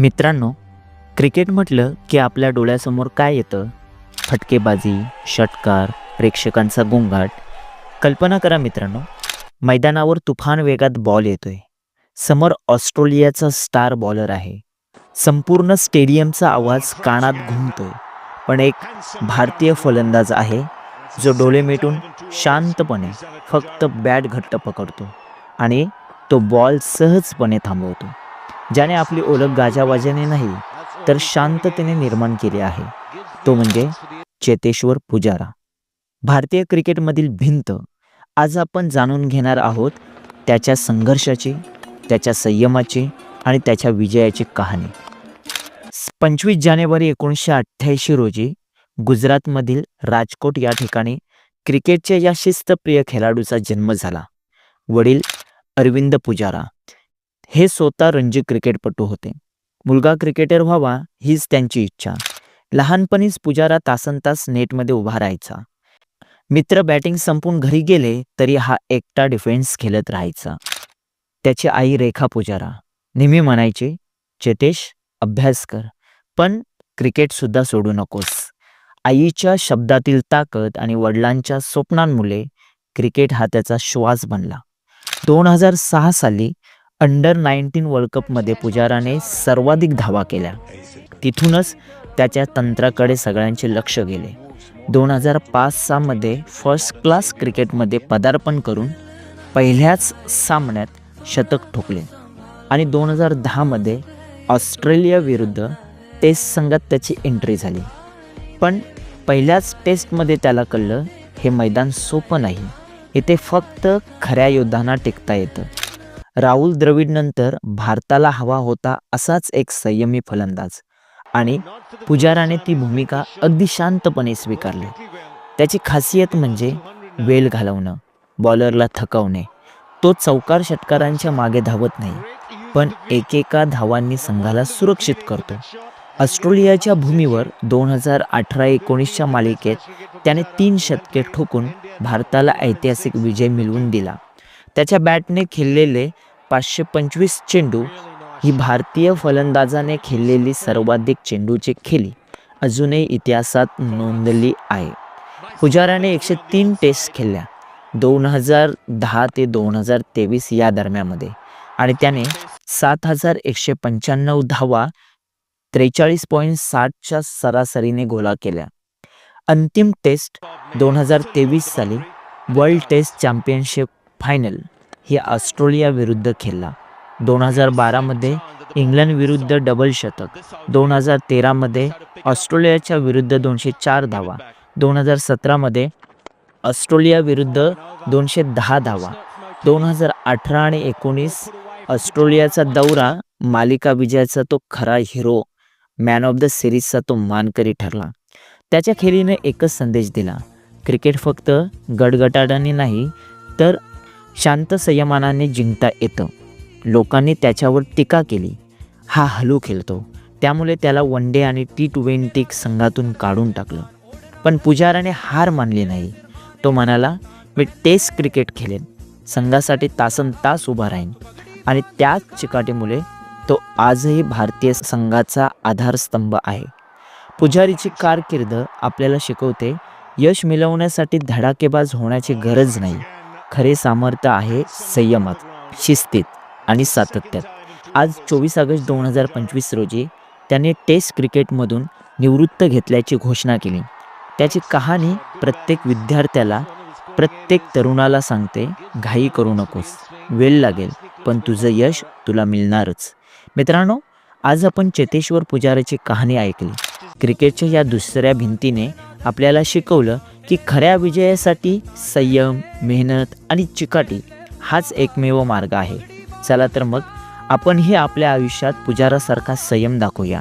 मित्रांनो क्रिकेट म्हटलं की आपल्या डोळ्यासमोर काय येतं? फटकेबाजी षटकार प्रेक्षकांचा गोंगाट. कल्पना करा मित्रांनो मैदानावर तुफान वेगात बॉल येतोय. समोर ऑस्ट्रेलियाचा स्टार बॉलर आहे. संपूर्ण स्टेडियमचा आवाज कानात घुमतोय. पण एक भारतीय फलंदाज आहे जो डोळे मिटून शांतपणे फक्त बॅट घट्ट पकडतो आणि तो बॉल सहजपणे थांबवतो. ज्याने आपली ओळख गाजावाजाने नाही तर शांततेने निर्माण केली आहे. तो म्हणजे चेतेश्वर पुजारा. भारतीय क्रिकेटमधील भिंत आज आपण जाणून घेणार आहोत त्याच्या संघर्षाची त्याच्या संयमाची आणि त्याच्या विजयाची कहाणी. पंचवीस जानेवारी एकोणीसशे अठ्ठ्याऐंशी रोजी गुजरातमधील राजकोट या ठिकाणी क्रिकेटच्या या शिस्तप्रिय खेळाडूचा जन्म झाला. वडील अरविंद पुजारा. हे स्वतः रणजी क्रिकेटपटू होते. मुलगा क्रिकेटर व्हावा हीच त्यांची इच्छा. लहानपणीच पुजारा तासन तास नेटमध्ये उभा राहायचा. मित्र बॅटिंग संपून घरी गेले तरी हा एकटा डिफेन्स खेळत राहायचा. त्याची आई रेखा पुजारा. नेहमी म्हणायची चेतेश अभ्यास कर पण क्रिकेटसुद्धा सोडू नकोस. आईच्या शब्दातील ताकद आणि वडिलांच्या स्वप्नांमुळे क्रिकेट हा त्याचा श्वास बनला. दोन हजार सहा साली अंडर नाईन्टीन वर्ल्ड कपमध्ये पुजाराने सर्वाधिक धावा केल्या. तिथूनच त्याच्या तंत्राकडे सगळ्यांचे लक्ष गेले. दोन हजार पाच सहामध्ये फर्स्ट क्लास क्रिकेटमध्ये पदार्पण करून पहिल्याच सामन्यात शतक ठोकले. आणि दोन हजार दहामध्ये ऑस्ट्रेलियाविरुद्ध टेस्ट संघात त्याची एंट्री झाली. पण पहिल्याच टेस्टमध्ये त्याला कळलं हे मैदान सोपं नाही. इथे फक्त खऱ्या योद्धांना टिकता येतं. राहुल द्रविडनंतर भारताला हवा होता असाच एक संयमी फलंदाज. आणि पुजाराने ती भूमिका अगदी शांतपणे स्वीकारली. त्याची खासियत म्हणजे वेल घालवणं बॉलरला थकवणे. तो चौकार षटकारांच्या मागे धावत नाही पण एकेका धावांनी संघाला सुरक्षित करतो. ऑस्ट्रेलियाच्या भूमीवर दोन हजार अठरा एकोणीसच्या मालिकेत त्याने तीन शतके ठोकून भारताला ऐतिहासिक विजय मिळवून दिला. त्याच्या बॅटने खेळलेले पाचशे पंचवीस चेंडू ही भारतीय फलंदाजाने खेळलेली सर्वाधिक चेंडूची खेळी अजूनही इतिहासात नोंदली आहे. पुजाराने एकशे तीन टेस्ट खेळल्या. दोन हजार दहा ते दोन हजार तेवीस या दरम्यानमध्ये. आणि त्याने सात हजार एकशे पंच्याण्णव धावा त्रेचाळीस पॉईंट साठच्या सरासरीने गोळा केल्या. अंतिम टेस्ट दोन हजार तेवीस साली वर्ल्ड टेस्ट चॅम्पियनशिप फायनल. ही ऑस्ट्रेलियाविरुद्ध खेळला. दोन हजार बारामध्ये इंग्लंड विरुद्ध डबल शतक. दोन हजार तेरामध्ये ऑस्ट्रेलियाच्या विरुद्ध दोनशे चार धावा. दोन हजार सतरामध्ये ऑस्ट्रेलियाविरुद्ध दोनशे दहा धावा. दोन हजार अठरा आणि एकोणीस ऑस्ट्रेलियाचा दौरा मालिका विजयाचा तो खरा हिरो मॅन ऑफ द सिरीजचा तो मानकरी ठरला. त्याच्या खेळीने एकच संदेश दिला. क्रिकेट फक्त गडगटाडाने नाही तर शांत संयमानाने जिंकता येतं. लोकांनी त्याच्यावर टीका केली. हा हलू खेळतो. त्यामुळे त्याला वन डे आणि टी ट्वेंटी संघातून काढून टाकलं. पण पुजाराने हार मानली नाही. तो म्हणाला मी टेस्ट क्रिकेट खेळेन. संघासाठी तासन तास उभा राहीन. आणि त्याच चिकाटीमुळे तो आजही भारतीय संघाचा आधारस्तंभ आहे. पुजारीची कारकीर्द आपल्याला शिकवते यश मिळवण्यासाठी धडाकेबाज होण्याची गरज नाही. खरे सामर्थ्य आहे संयमात शिस्तीत आणि सातत्यात. आज चोवीस ऑगस्ट दोन हजार पंचवीस रोजी त्याने टेस्ट क्रिकेटमधून निवृत्त घेतल्याची घोषणा केली. त्याची कहाणी प्रत्येक विद्यार्थ्याला प्रत्येक तरुणाला सांगते घाई करू नकोस वेळ लागेल पण तुझं यश तुला मिळणारच. मित्रांनो आज आपण चेतेश्वर पुजाराची कहाणी ऐकली. क्रिकेटच्या या दुसऱ्या भिंतीने आपल्याला शिकवलं की खऱ्या विजयासाठी संयम मेहनत आणि चिकाटी हाच एकमेव मार्ग आहे. चला तर मग आपणही आपल्या आयुष्यात पुजारासारखा संयम दाखवूया.